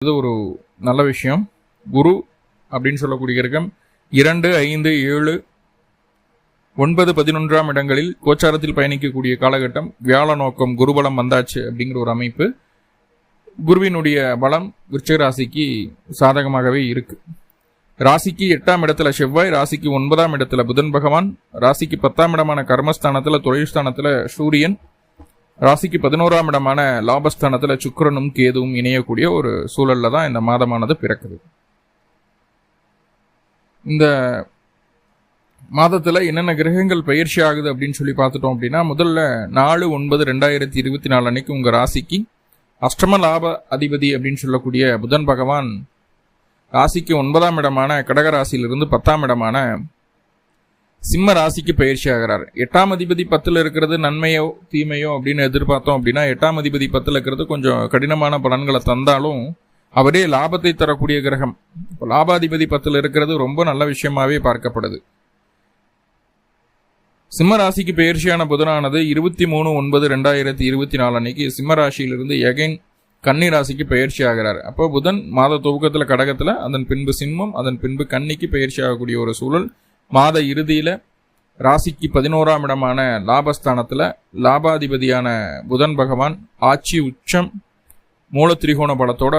இது ஒரு நல்ல விஷயம். குரு அப்படின்னு சொல்லக்கூடிய இருக்கம் இரண்டு ஐந்து ஏழு ஒன்பது பதினொன்றாம் இடங்களில் கோச்சாரத்தில் பயணிக்கக்கூடிய காலகட்டம் வியாழ நோக்கம் குருபலம் வந்தாச்சு அப்படிங்கிற ஒரு அமைப்பு. குருவினுடைய பலம் விருச்சிக ராசிக்கு சாதகமாகவே இருக்கு. ராசிக்கு எட்டாம் இடத்துல செவ்வாய் ராசிக்கு ஒன்பதாம் இடத்துல புதன் பகவான் ராசிக்கு பத்தாம் இடமான கர்மஸ்தானத்துல தொழில் ஸ்தானத்துல சூரியன் ராசிக்கு பதினோராம் இடமான லாபஸ்தானத்துல சுக்கரனும் கேதுவும் இணையக்கூடிய ஒரு சூழல்ல தான் இந்த மாதமானது பிறக்குது. இந்த மாதத்துல என்னென்ன கிரகங்கள் பயிற்சி ஆகுது அப்படின்னு சொல்லி பார்த்துட்டோம் அப்படின்னா முதல்ல நாலு ஒன்பது ரெண்டாயிரத்தி இருபத்தி நாலு அன்னைக்கு உங்க ராசிக்கு அஷ்டம லாப அதிபதி அப்படின்னு சொல்லக்கூடிய புதன் பகவான் ராசிக்கு ஒன்பதாம் இடமான கடக ராசியிலிருந்து பத்தாம் இடமான சிம்ம ராசிக்கு பயிற்சி ஆகிறார் எட்டாம் அதிபதி பத்தில் இருக்கிறது நன்மையோ தீமையோ அப்படின்னு எதிர்பார்த்தோம் அப்படின்னா எட்டாம் அதிபதி பத்தில் இருக்கிறது கொஞ்சம் கடினமான பலன்களை தந்தாலும் அவரே லாபத்தை தரக்கூடிய கிரகம். லாபாதிபதி பத்தில் இருக்கிறது ரொம்ப நல்ல விஷயமாவே பார்க்கப்படுது. சிம்ம ராசிக்கு பயிற்சியான புதனானது இருபத்தி மூணு ஒன்பது ரெண்டாயிரத்தி இருபத்தி நாலு அன்னைக்கு சிம்ம ராசியிலிருந்து எகைன் கன்னி ராசிக்கு பயிற்சி ஆகிறார் அப்போ புதன் மாத துவக்கத்தில் கடகத்தில் அதன் பின்பு சிம்மம் அதன் பின்பு கன்னிக்கு பயிற்சி ஆகக்கூடிய ஒரு சூழல். மாத இறுதியில் ராசிக்கு பதினோராம் இடமான லாபஸ்தானத்தில் லாபாதிபதியான புதன் பகவான் ஆட்சி உச்சம் மூல திரிகோண பலத்தோட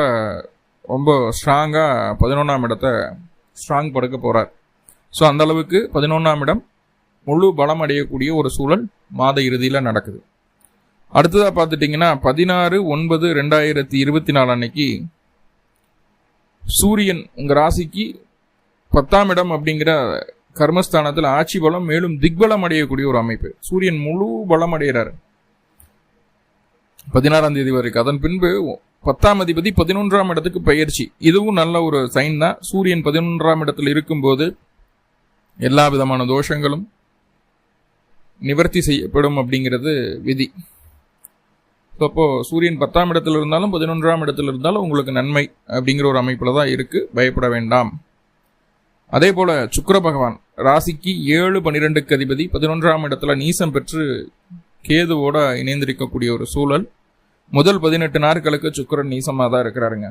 ரொம்ப ஸ்ட்ராங்காக பதினொன்றாம் இடத்தை ஸ்ட்ராங் படுக்க போகிறார் ஸோ அந்த அளவுக்கு பதினொன்றாம் இடம் முழு பலம் அடையக்கூடிய ஒரு சூழல் மாத இறுதியில் நடக்குது. அடுத்ததாக பார்த்துட்டிங்கன்னா பதினாறு ஒன்பது ரெண்டாயிரத்தி இருபத்தி நாலு அன்னைக்கு சூரியன் உங்கள் ராசிக்கு பத்தாம் இடம் அப்படிங்கிற கர்மஸ்தானத்தில் ஆட்சி பலம் மேலும் திக்பலம் அடையக்கூடிய ஒரு அமைப்பு. சூரியன் முழு பலம் அடைகிறார். பதினாறாம் தேதி வரைக்கும். அதன் பின்பு பத்தாம் அதிபதி பதினொன்றாம் இடத்துக்கு பயிற்சி. இதுவும் நல்ல ஒரு சைன் தான். சூரியன் பதினொன்றாம் இடத்தில் இருக்கும்போது எல்லா விதமான தோஷங்களும் நிவர்த்தி செய்யப்படும் அப்படிங்கிறது விதி. அப்போ சூரியன் பத்தாம் இடத்துல இருந்தாலும் பதினொன்றாம் இடத்துல இருந்தாலும் உங்களுக்கு நன்மை அப்படிங்கிற ஒரு அமைப்பில் தான் இருக்குது பயப்பட வேண்டாம். அதே போல் சுக்கர பகவான். ராசிக்கு ஏழு பன்னிரெண்டுக்கு அதிபதி. பதினொன்றாம் இடத்துல நீசம் பெற்று கேதுவோட இணைந்திருக்கக்கூடிய ஒரு சூழல். முதல் பதினெட்டு நாட்களுக்கு சுக்கரன் நீசமாக தான் இருக்கிறாருங்க.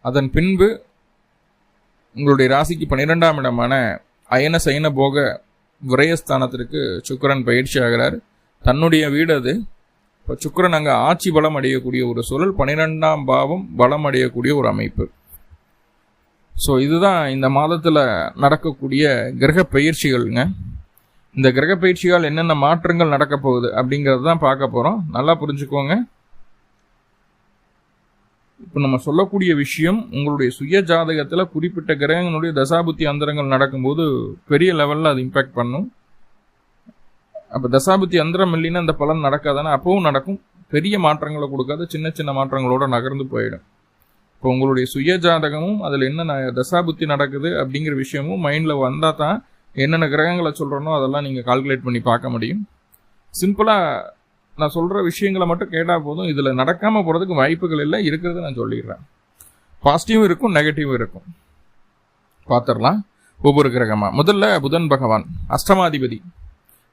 அதன் பின்பு உங்களுடைய ராசிக்கு பன்னிரெண்டாம் இடமான அயன சயன போக விரயஸ்தானத்திற்கு சுக்கரன் பயிற்சி ஆகிறார். தன்னுடைய வீடு அது. இப்போ சுக்கரன் அங்கே ஆட்சி பலம் அடையக்கூடிய ஒரு சூழல். பன்னிரெண்டாம் பாவம் பலம் அடையக்கூடிய ஒரு அமைப்பு. ஸோ இதுதான் இந்த மாதத்தில் நடக்கக்கூடிய கிரக பயிற்சிகள்ங்க இந்த கிரக பயிற்சியால் என்னென்ன மாற்றங்கள் நடக்க போகுது அப்படிங்கிறது தான் பார்க்க போகிறோம் நல்லா புரிஞ்சுக்கோங்க. இப்போ நம்ம சொல்லக்கூடிய விஷயம் உங்களுடைய சுய ஜாதகத்தில் குறிப்பிட்ட கிரகங்களுடைய தசாபுத்தி அந்தரங்கள் நடக்கும்போது பெரிய லெவலில் அது இம்பேக்ட் பண்ணும். அப்போ தசாபுத்தி அந்தரம் இல்லைன்னா அந்த பலன் நடக்காதானே அப்பவும் நடக்கும். பெரிய மாற்றங்களை கொடுக்காத சின்ன சின்ன மாற்றங்களோட நகர்ந்து போயிடும். இப்போ உங்களுடைய சுய ஜாதகமும் அதில் என்ன தசாபுத்தி நடக்குது அப்படிங்கிற விஷயமும் மைண்டில் வந்தால் தான் என்னென்ன கிரகங்களை சொல்கிறனோ அதெல்லாம் நீங்கள் கால்குலேட் பண்ணி பார்க்க முடியும். சிம்பிளாக நான் சொல்கிற விஷயங்களை மட்டும் கேட்டால் போதும். இதில் நடக்காமல் போகிறதுக்கு வாய்ப்புகள் இல்லை. இருக்கிறத நான் சொல்லிடுறேன். பாசிட்டிவும் இருக்கும் நெகட்டிவும் இருக்கும். பார்த்துடலாம். ஒவ்வொரு கிரகமாக முதல்ல புதன் பகவான் அஷ்டமாதிபதி.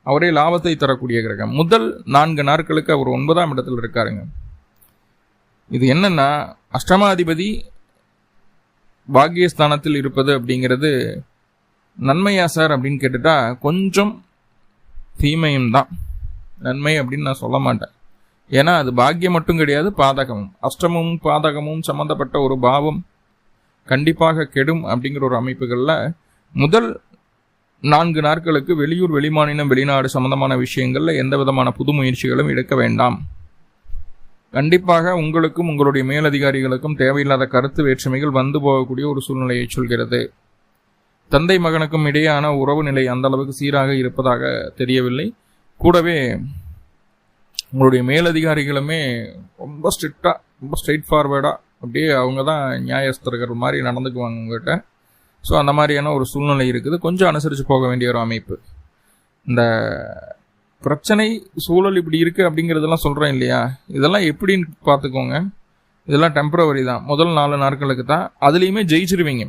அவரே லாபத்தை தரக்கூடிய கிரகம். முதல் நான்கு நாட்களுக்கு அவர் ஒன்பதாம் இடத்துல இருக்காருங்க. இது என்னன்னா அஷ்டமாதிபதி பாக்கியஸ்தானத்தில் இருப்பது அப்படிங்கிறது நன்மையா சார் அப்படின்னு கேட்டுட்டா கொஞ்சம் தீமையும் தான். நன்மை அப்படின்னு நான் சொல்ல மாட்டேன். ஏன்னா அது பாக்கியம் மட்டும் கிடையாது பாதகமும். அஷ்டமும் பாதகமும் சம்மந்தப்பட்ட ஒரு பாவம் கண்டிப்பாக கெடும் அப்படிங்கிற ஒரு அமைப்புகளில் முதல் நான்கு நாட்களுக்கு வெளியூர் வெளிமாநிலம் வெளிநாடு சம்பந்தமான விஷயங்களில் எந்த விதமான புது முயற்சிகளும் எடுக்க வேண்டாம். கண்டிப்பாக உங்களுக்கும் உங்களுடைய மேலதிகாரிகளுக்கும் தேவையில்லாத கருத்து வேற்றுமைகள் வந்து போகக்கூடிய ஒரு சூழ்நிலையை சொல்கிறது. தந்தை மகனுக்கும் இடையேயான உறவு நிலை அந்த அளவுக்கு சீராக இருப்பதாக தெரியவில்லை. கூடவே உங்களுடைய மேலதிகாரிகளுமே ரொம்ப ஸ்ட்ரிக்டாக ரொம்ப ஸ்ட்ரெயிட் ஃபார்வேர்டாக அப்படியே அவங்க தான் நியாயஸ்தர்கள் மாதிரி நடந்துக்குவாங்க உங்கள்கிட்ட ஸோ அந்த மாதிரியான ஒரு சூழ்நிலை இருக்குது. கொஞ்சம் அனுசரித்து போக வேண்டிய ஒரு அமைப்பு. இந்த பிரச்சனை சூழல் இப்படி இருக்குது அப்படிங்கிறதெல்லாம் சொல்கிறேன் இல்லையா? இதெல்லாம் எப்படின்னு பார்த்துக்கோங்க. இதெல்லாம் டெம்பரவரி தான். முதல் நாலு நாட்களுக்கு தான். அதுலேயுமே ஜெயிச்சிருவீங்க.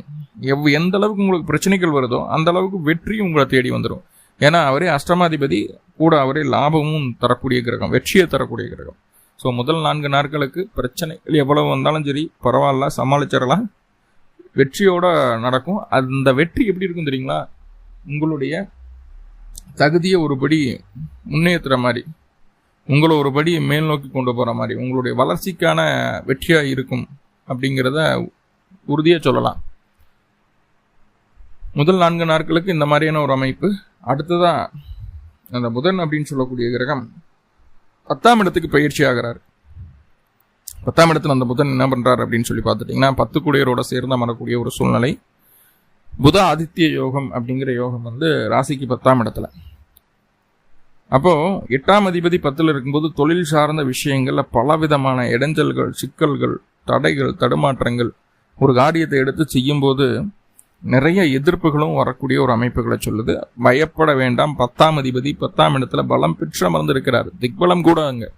எவ் எந்த அளவுக்கு உங்களுக்கு பிரச்சனைகள் வருதோ அந்த அளவுக்கு வெற்றியும் உங்களை தேடி வந்துடும் ஏன்னா அவரே அஷ்டமாதிபதி கூட அவரே லாபமும் தரக்கூடிய கிரகம் வெற்றியை தரக்கூடிய கிரகம். ஸோ முதல் நான்கு நாட்களுக்கு பிரச்சனைகள் எவ்வளவு வந்தாலும் சரி பரவாயில்ல சமாளிச்சிடலாம். வெற்றியோட நடக்கும். அந்த வெற்றி எப்படி இருக்கும் தெரியுங்களா? உங்களுடைய தகுதியை ஒருபடி முன்னேற்றுற மாதிரி உங்களை ஒரு படி மேல் நோக்கி கொண்டு போகிற மாதிரி உங்களுடைய வளர்ச்சிக்கான வெற்றியாக இருக்கும் அப்படிங்கிறத உறுதியாக சொல்லலாம். முதல் நான்கு நாட்களுக்கு இந்த மாதிரியான ஒரு அமைப்பு. அடுத்ததாக அந்த புதன் அப்படின்னு சொல்லக்கூடிய கிரகம் பத்தாம் இடத்துக்கு பயிற்சி ஆகிறார். பத்தாம் இடத்துல அந்த புதன் என்ன பண்ணுறாரு அப்படின்னு சொல்லி பார்த்துட்டிங்கன்னா பத்து குடியரோட சேர்ந்து அமரக்கூடிய ஒரு சூழ்நிலை. புத ஆதித்ய யோகம் அப்படிங்கிற யோகம் வந்து ராசிக்கு பத்தாம் இடத்துல. அப்போ எட்டாம் அதிபதி பத்தில் இருக்கும்போது தொழில் சார்ந்த விஷயங்கள்ல பலவிதமான இடைஞ்சல்கள் சிக்கல்கள் தடைகள் தடுமாற்றங்கள் ஒரு காரியத்தை எடுத்து செய்யும்போது நிறைய எதிர்ப்புகளும் வரக்கூடிய ஒரு அமைப்புகளை சொல்லுது. பயப்பட வேண்டாம். பத்தாம் அதிபதி பத்தாம் இடத்துல பலம் பெற்று அமர்ந்திருக்கிறார். திக்பலம் கூட அங்கே.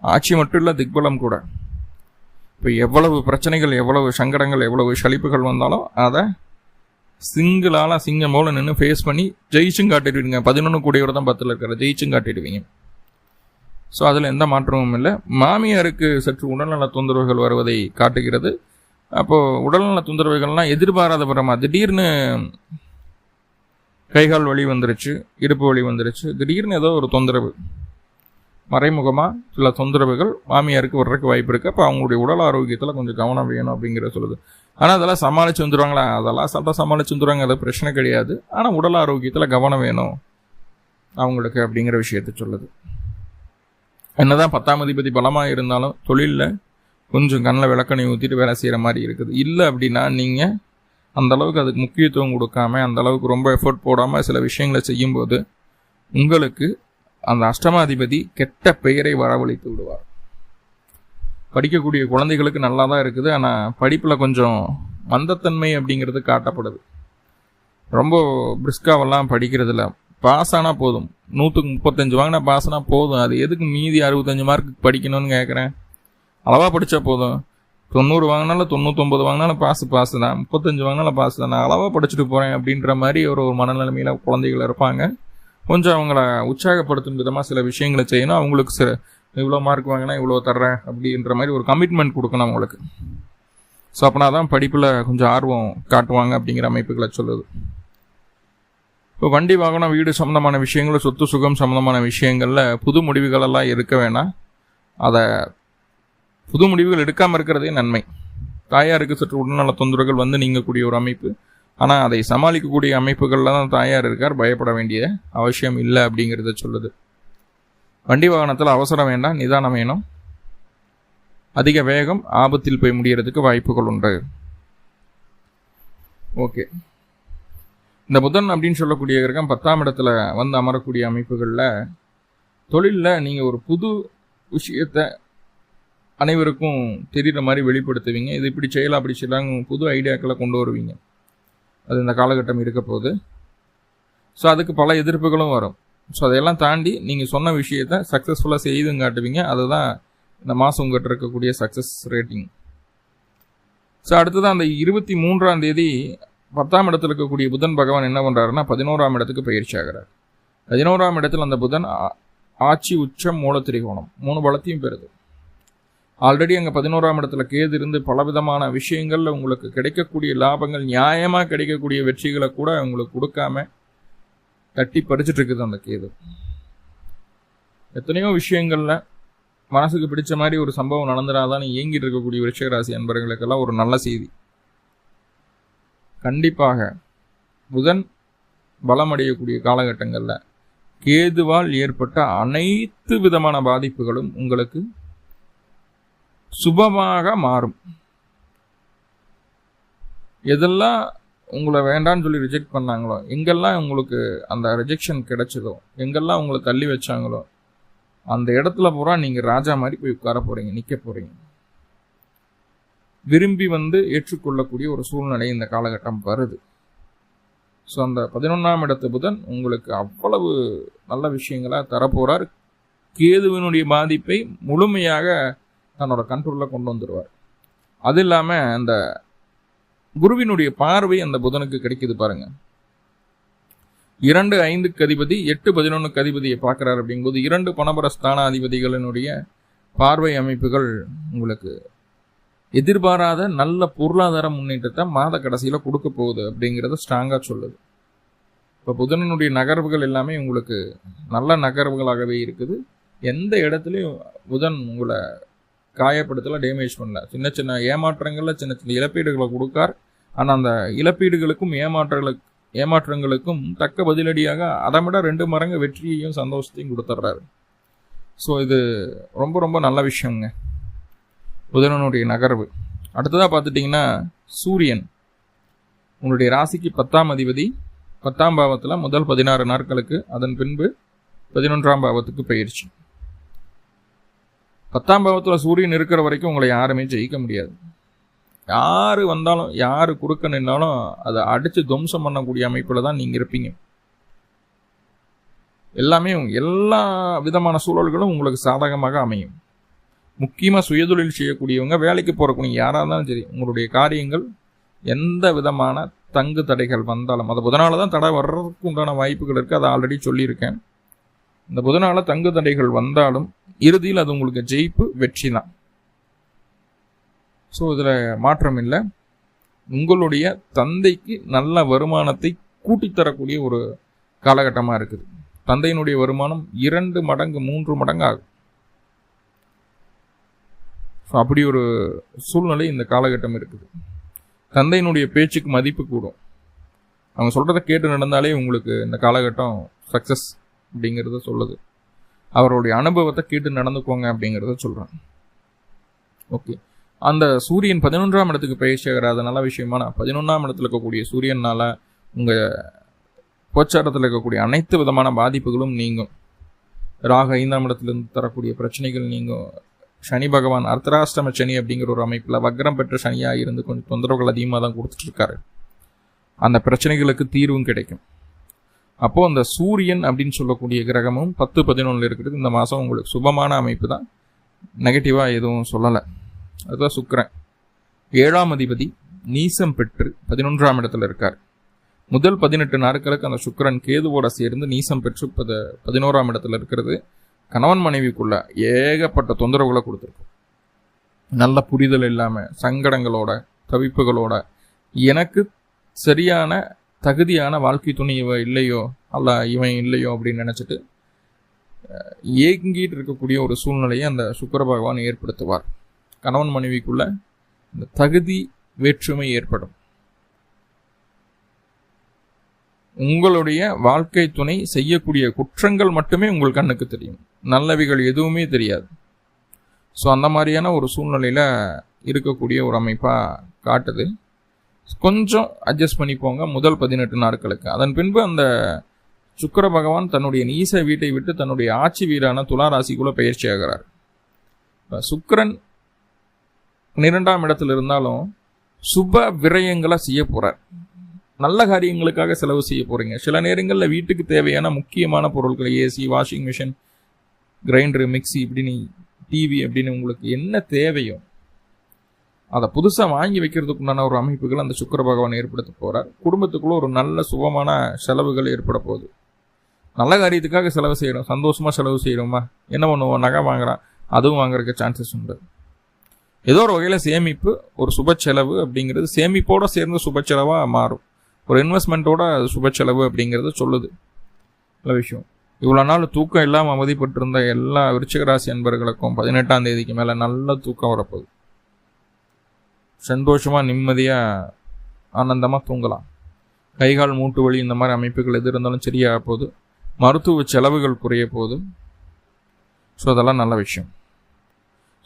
ஆட்சி மட்டும் இல்லை திக்பலம் கூட. இப்போ எவ்வளவு பிரச்சனைகள் எவ்வளவு சங்கடங்கள் எவ்வளவு சலிப்புகள் வந்தாலும் அதை சிங்கிளால சிங்கம் போல நின்று ஃபேஸ் பண்ணி ஜெயிச்சும் காட்டிடுவீங்க. பதினொன்று கூடியவர் தான் பத்தில் இருக்கிற ஜெயிச்சும் காட்டிடுவீங்க. ஸோ அதில் எந்த மாற்றமும் இல்லை. மாமியாருக்கு சற்று உடல்நல தொந்தரவுகள் வருவதை காட்டுகிறது. அப்போது உடல்நல தொந்தரவுகள்லாம் எதிர்பாராத பரமா திடீர்னு கைகால் வலி வந்துருச்சு இடுப்பு வலி வந்துருச்சு திடீர்னு ஏதோ ஒரு தொந்தரவு. மறைமுகமாக சில தொந்தரவுகள் மாமியாருக்கு வர்றதுக்கு வாய்ப்பு இருக்குது அப்போ அவங்களுடைய உடல் ஆரோக்கியத்தில் கொஞ்சம் கவனம் வேணும் அப்படிங்கிற சொல்லுது. ஆனால் அதெல்லாம் சமாளித்து வந்துடுவாங்களா அதெல்லாம் சாப்பிட்டா சமாளித்து வந்துடுவாங்க அது பிரச்சனை கிடையாது. ஆனால் உடல் ஆரோக்கியத்தில் கவனம் வேணும். அவங்களுக்கு அப்படிங்கிற விஷயத்த சொல்லுது. என்னதான் பத்தாம் அதிபதி பலமாக இருந்தாலும் தொழிலில் கொஞ்சம் கண்ணில் விளக்கணை ஊற்றிட்டு வேலை செய்கிற மாதிரி இருக்குது. இல்லை அப்படின்னா நீங்கள் அந்த அளவுக்கு அதுக்கு முக்கியத்துவம் கொடுக்காம அந்தளவுக்கு ரொம்ப எஃபர்ட் போடாமல் சில விஷயங்களை செய்யும்போது உங்களுக்கு அந்த அஷ்டமாதிபதி கெட்ட பெயரை வரவழைத்து விடுவார். படிக்கக்கூடிய குழந்தைகளுக்கு நல்லா தான் இருக்குது. ஆனால் படிப்பில் கொஞ்சம் மந்தத்தன்மை அப்படிங்கிறது காட்டப்படுது. ரொம்ப பிரிஸ்காவெல்லாம் படிக்கிறதில்ல பாஸ் ஆனால் போதும். நூற்றுக்கு முப்பத்தஞ்சு வாங்கினா பாஸ் ஆனால் போதும். அது எதுக்கு மீதி அறுபத்தஞ்சு மார்க் படிக்கணும்னு கேட்குறேன் அளவாக படித்தா போதும். தொண்ணூறு வாங்கினாலும் தொண்ணூத்தொம்பது வாங்கினாலும் பாஸ் பாஸ் தான். முப்பத்தஞ்சு வாங்கினாலும் பாஸ் தான். நான் அளவாக படிச்சுட்டு போகிறேன் அப்படின்ற மாதிரி ஒரு ஒரு மனநிலைமையில் குழந்தைகள் இருப்பாங்க. கொஞ்சம் அவங்கள உற்சாகப்படுத்தும் விதமாக சில விஷயங்களை செய்யணும். அவங்களுக்கு சில இவ்வளோ மார்க் வாங்கினா இவ்வளோ தர்றேன் அப்படின்ற மாதிரி ஒரு கமிட்மெண்ட் கொடுக்கணும் அவங்களுக்கு. ஸோ அப்படின்னா தான் படிப்பில் கொஞ்சம் ஆர்வம் காட்டுவாங்க அப்படிங்கிற அமைப்புகளை சொல்லுது. இப்போ வண்டி வாகனம் வீடு சம்மந்தமான விஷயங்களும் சொத்து சுகம் சம்மந்தமான விஷயங்களில் புது முடிவுகளெல்லாம் இருக்க வேணாம். அதை புது முடிவுகள் எடுக்காமல் இருக்கிறதே நன்மை. தாயாருக்கு சற்று உடல்நல தொந்தரவுகள் வந்து நீங்கக்கூடிய ஒரு அமைப்பு. ஆனால் அதை சமாளிக்கக்கூடிய அமைப்புகளில் தான் தாயார் இருக்கார். பயப்பட வேண்டிய அவசியம் இல்லை அப்படிங்கிறத சொல்லுது. வண்டி வாகனத்தில் அவசரம் வேண்டாம் நிதானம் வேணும். அதிக வேகம் ஆபத்தில் போய் முடியறதுக்கு வாய்ப்புகள் உண்டு. ஓகே. இந்த புதன் அப்படின்னு சொல்லக்கூடிய கிரகம் பத்தாம் இடத்துல வந்து அமரக்கூடிய அமைப்புகளில் தொழிலில் நீங்கள் ஒரு புது விஷயத்தை அனைவருக்கும் தெரிகிற மாதிரி வெளிப்படுத்துவீங்க. இது இப்படி செய்யலாம் அப்படி செய்யலாம் புது ஐடியாக்களை கொண்டு வருவீங்க. அது இந்த காலகட்டம் இருக்க போகுது. ஸோ அதுக்கு பல எதிர்ப்புகளும் வரும். ஸோ அதையெல்லாம் தாண்டி நீங்கள் சொன்ன விஷயத்த சக்ஸஸ்ஃபுல்லாக செய்துங்க காட்டுவீங்க. அதுதான் இந்த மாதம் உங்கள்கிட்ட இருக்கக்கூடிய சக்ஸஸ் ரேட்டிங் ஸோ அடுத்தது அந்த இருபத்தி மூன்றாம் தேதி பத்தாம் இடத்துல இருக்கக்கூடிய புதன் பகவான் என்ன பண்ணுறாருன்னா பதினோராம் இடத்துக்கு பயிற்சி ஆகிறார். பதினோராம் இடத்துல அந்த புதன் ஆட்சி உச்சம் மூலத்திரிகோணம் மூணு பலத்தையும் பெறுது. ஆல்ரெடி அங்கே பதினோராம் இடத்துல கேது இருந்து பலவிதமான விஷயங்களில் உங்களுக்கு கிடைக்கக்கூடிய லாபங்கள் நியாயமாக கிடைக்கக்கூடிய வெற்றிகளை கூட உங்களுக்கு கொடுக்காம தட்டி படிச்சுட்டு இருக்குது அந்த கேது. எத்தனையோ விஷயங்கள்ல மனசுக்கு பிடிச்ச மாதிரி ஒரு சம்பவம் நடந்துடாதான் இயங்கிட்டு இருக்கக்கூடிய விருஷகராசி அன்பர்களுக்கெல்லாம் ஒரு நல்ல செய்தி. கண்டிப்பாக புதன் பலமடையக்கூடிய காலகட்டங்களில் கேதுவால் ஏற்பட்ட அனைத்து விதமான பாதிப்புகளும் உங்களுக்கு சுபமாக மாறும். எதெல்லாம் உங்களை வேண்டான்னு சொல்லி ரிஜெக்ட் பண்ணாங்களோ? எங்கெல்லாம் உங்களுக்கு அந்த ரிஜெக்ஷன் கிடைச்சதோ? எங்கெல்லாம் உங்களை தள்ளி வச்சாங்களோ? அந்த இடத்துல பூரா நீங்கள் ராஜா மாதிரி போய் உட்கார போகிறீங்க நிற்க போகிறீங்க விரும்பி வந்து ஏற்றுக்கொள்ளக்கூடிய ஒரு சூழ்நிலை இந்த காலகட்டம் வருது. ஸோ அந்த பதினொன்றாம் இடத்து புதன் உங்களுக்கு அவ்வளவு நல்ல விஷயங்களாக தரப்போகிறார் கேதுவினுடைய பாதிப்பை முழுமையாக தன்னோட கண்ட்ரோலில் கொண்டு வந்துடுவார் அது இல்லாமல் அந்த குருவினுடைய பார்வை அந்த புதனுக்கு கிடைக்குது பாருங்க. இரண்டு ஐந்துக்கு அதிபதி எட்டு பதினொன்று அதிபதியை பார்க்குறாரு அப்படிங்கும்போது இரண்டு பணபர ஸ்தானாதிபதிகளினுடைய பார்வை அமைப்புகள் உங்களுக்கு எதிர்பாராத நல்ல பொருளாதார முன்னேற்றத்தை மாத கடைசியில் கொடுக்க போகுது அப்படிங்கிறத ஸ்ட்ராங்காக சொல்லுது. இப்போ புதனனுடைய நகர்வுகள் எல்லாமே உங்களுக்கு நல்ல நகர்வுகளாகவே இருக்குது. எந்த இடத்துலையும் புதன் உங்களை காயப்படுத்தலை டேமேஜ் பண்ணல. சின்ன சின்ன ஏமாற்றங்களில் சின்ன சின்ன இழப்பீடுகளை கொடுக்கார். ஆனால் அந்த இழப்பீடுகளுக்கும் ஏமாற்றங்களுக்கு ஏமாற்றங்களுக்கும் தக்க பதிலடியாக அதை விட ரெண்டு மடங்கு வெற்றியையும் சந்தோஷத்தையும் கொடுத்துட்றாரு ஸோ இது ரொம்ப ரொம்ப நல்ல விஷயங்க. புதனனுடைய நகர்வு. அடுத்ததாக பார்த்துட்டிங்கன்னா சூரியன். உங்களுடைய ராசிக்கு பத்தாம் அதிபதி. பத்தாம் பாவத்தில் முதல் பதினாறு நாட்களுக்கு அதன் பின்பு பதினொன்றாம் பாவத்துக்கு பயிற்சி பத்தாம் பாவத்தில் சூரியன் இருக்கிற வரைக்கும் உங்களை யாருமே ஜெயிக்க முடியாது. யார் வந்தாலும் யார் குறுக்க நின்னாலும் அதை அடித்து துவம்சம் பண்ணக்கூடிய அமைப்பில் தான் நீங்கள் இருப்பீங்க. எல்லாமே எல்லா விதமான சூழல்களும் உங்களுக்கு சாதகமாக அமையும். முக்கியமாக சுயதொழில் செய்யக்கூடியவங்க வேலைக்கு போகிறக்கூடிய யாராக இருந்தாலும் சரி உங்களுடைய காரியங்கள் எந்த விதமான தங்கு தடைகள் வந்தாலும் அது புதனால தான் தடை வர்றதுக்கு உண்டான வாய்ப்புகள் இருக்குது அதை ஆல்ரெடி சொல்லியிருக்கேன். இந்த புதனால தங்கு தடைகள் வந்தாலும் இறுதியில் அது உங்களுக்கு ஜெயிப்பு வெற்றி தான். ஸோ இதில் மாற்றம் இல்லை. உங்களுடைய தந்தைக்கு நல்ல வருமானத்தை கூட்டித்தரக்கூடிய ஒரு காலகட்டமாக இருக்குது. தந்தையினுடைய வருமானம் இரண்டு மடங்கு மூன்று மடங்கு ஆகும். ஸோ அப்படி ஒரு சூழ்நிலை இந்த காலகட்டம் இருக்குது. தந்தையினுடைய பேச்சுக்கு மதிப்பு கூடும். அவங்க சொல்கிறத கேட்டு நடந்தாலே உங்களுக்கு இந்த காலகட்டம் சக்ஸஸ் அப்படிங்கிறத சொல்லுது. அவருடைய அனுபவத்தை கேட்டு நடந்துக்கோங்க அப்படிங்கிறத சொல்கிறேன் ஓகே. அந்த சூரியன் பதினொன்றாம் இடத்துக்கு பயிற்சி ஆகிற நல்ல விஷயமான பதினொன்றாம் இடத்துல இருக்கக்கூடிய சூரியனால் உங்கள் கோச்சாரத்தில் இருக்கக்கூடிய அனைத்து விதமான பாதிப்புகளும் நீங்கும். ராக ஐந்தாம் இடத்துலேருந்து தரக்கூடிய பிரச்சனைகள் நீங்கும். சனி பகவான் அர்த்தராஷ்டம சனி அப்படிங்கிற ஒரு அமைப்பில் வக்ரம் பெற்ற சனியாக இருந்து கொஞ்சம் தொந்தரவுகள் அதிகமாக தான் கொடுத்துட்ருக்காரு அந்த பிரச்சனைகளுக்கு தீர்வும் கிடைக்கும். அப்போது அந்த சூரியன் அப்படின்னு சொல்லக்கூடிய கிரகமும் பத்து பதினொன்றில் இருக்கிறது. இந்த மாதம் உங்களுக்கு சுபமான அமைப்பு தான். நெகட்டிவாக எதுவும் சொல்லலை. அதுதான் சுக்கரன். ஏழாம் அதிபதி நீசம் பெற்று பதினொன்றாம் இடத்துல இருக்கார். முதல் பதினெட்டு நாட்களுக்கு அந்த சுக்கரன் கேதுவோட சேர்ந்து நீசம் பெற்று பத பதினோராம் இடத்துல இருக்கிறது. கணவன் மனைவிக்குள்ள ஏகப்பட்ட தொந்தரவுகளை கொடுத்துருக்கும். நல்ல புரிதல் இல்லாமல் சங்கடங்களோட தவிப்புகளோட எனக்கு சரியான தகுதியான வாழ்க்கை துணை இவ இல்லையோ அல்ல இவன் இல்லையோ அப்படின்னு நினச்சிட்டு ஏங்கிட்டு இருக்கக்கூடிய ஒரு சூழ்நிலையை அந்த சுக்கர பகவான் ஏற்படுத்துவார். கணவன் மனைவிக்குள்ள இந்த தகுதி வேற்றுமை ஏற்படும். உங்களுடைய வாழ்க்கை துணை செய்யக்கூடிய குற்றங்கள் மட்டுமே உங்கள் கண்ணுக்கு தெரியும். நல்லவைகள் எதுவுமே தெரியாது. ஸோ அந்த மாதிரியான ஒரு சூழ்நிலையில் இருக்கக்கூடிய ஒரு அமைப்பாக காட்டுது. கொஞ்சம் அட்ஜஸ்ட் பண்ணிப்போங்க முதல் பதினெட்டு நாட்களுக்கு. அதன் பின்பு அந்த சுக்கர பகவான் தன்னுடைய நீச வீட்டை விட்டு தன்னுடைய ஆட்சி வீரான துலா ராசிக்குள்ளே பயிற்சி ஆகிறார். சுக்கரன் பன்னிரெண்டாம் இடத்துல இருந்தாலும் சுப விரயங்களை செய்ய போகிறார் நல்ல காரியங்களுக்காக செலவு செய்ய போகிறீங்க சில நேரங்களில் வீட்டுக்கு தேவையான முக்கியமான பொருட்கள் AC washing machine grinder mixie இப்படின்னு டிவி அப்படின்னு உங்களுக்கு என்ன தேவையோ அதை புதுசாக வாங்கி வைக்கிறதுக்கு உண்டான ஒரு அமைப்புகள் அந்த சுக்கர பகவான் ஏற்படுத்த போகிறார் குடும்பத்துக்குள்ள ஒரு நல்ல சுகமான செலவுகள் ஏற்பட போகுது. நல்ல காரியத்துக்காக செலவு செய்கிறோம் சந்தோஷமாக செலவு செய்கிறோமா என்ன பண்ணுவோம்? நகை வாங்குறான். அதுவும் வாங்குறதுக்கு சான்சஸ் உண்டு. ஏதோ ஒரு வகையில் சேமிப்பு ஒரு சுப செலவு அப்படிங்கிறது சேமிப்போடு சேர்ந்து சுப செலவாக மாறும். ஒரு இன்வெஸ்ட்மெண்ட்டோட அது சுப செலவு அப்படிங்கிறது சொல்லுது. நல்ல விஷயம். இவ்வளோ நாள் தூக்கம் இல்லாமல் அவதிப்பட்டிருந்த எல்லா விருச்சிகராசி அன்பர்களுக்கும் பதினெட்டாம் தேதிக்கு மேலே நல்ல தூக்கம் வரப்போகுது. சந்தோஷமாக நிம்மதியாக ஆனந்தமாக தூங்கலாம். கைகால் மூட்டு வழி இந்த மாதிரி அமைப்புகள் எது இருந்தாலும் சரியாக போகுது. மருத்துவ செலவுகள் குறைய போகுது. ஸோ அதெல்லாம் நல்ல விஷயம்.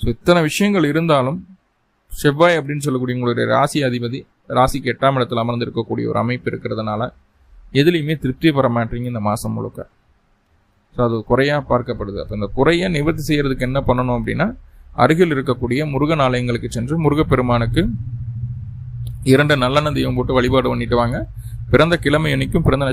ஸோ இத்தனை விஷயங்கள் இருந்தாலும் செவ்வாய் அப்படின்னு சொல்லக்கூடிய உங்களுடைய ராசி அதிபதி ராசிக்கு எட்டாம் இடத்துல அமர்ந்திருக்கக்கூடிய ஒரு அமைப்பு இருக்கிறதுனால எதுலேயுமே திருப்தி பெற மாட்டீங்க இந்த மாதம் முழுக்க. ஸோ அது குறையாக பார்க்கப்படுது. அப்போ இந்த குறையை நிவர்த்தி செய்கிறதுக்கு என்ன பண்ணணும் அப்படின்னா அருகில் இருக்கக்கூடிய முருகன் ஆலயங்களுக்கு சென்று முருகப்பெருமானுக்கு இரண்டு நல்லெண்ணெய் தெய்வம் போட்டு வழிபாடு பண்ணிட்டு வாங்க. பிறந்த கிழமை அன்னைக்கும் பிறந்த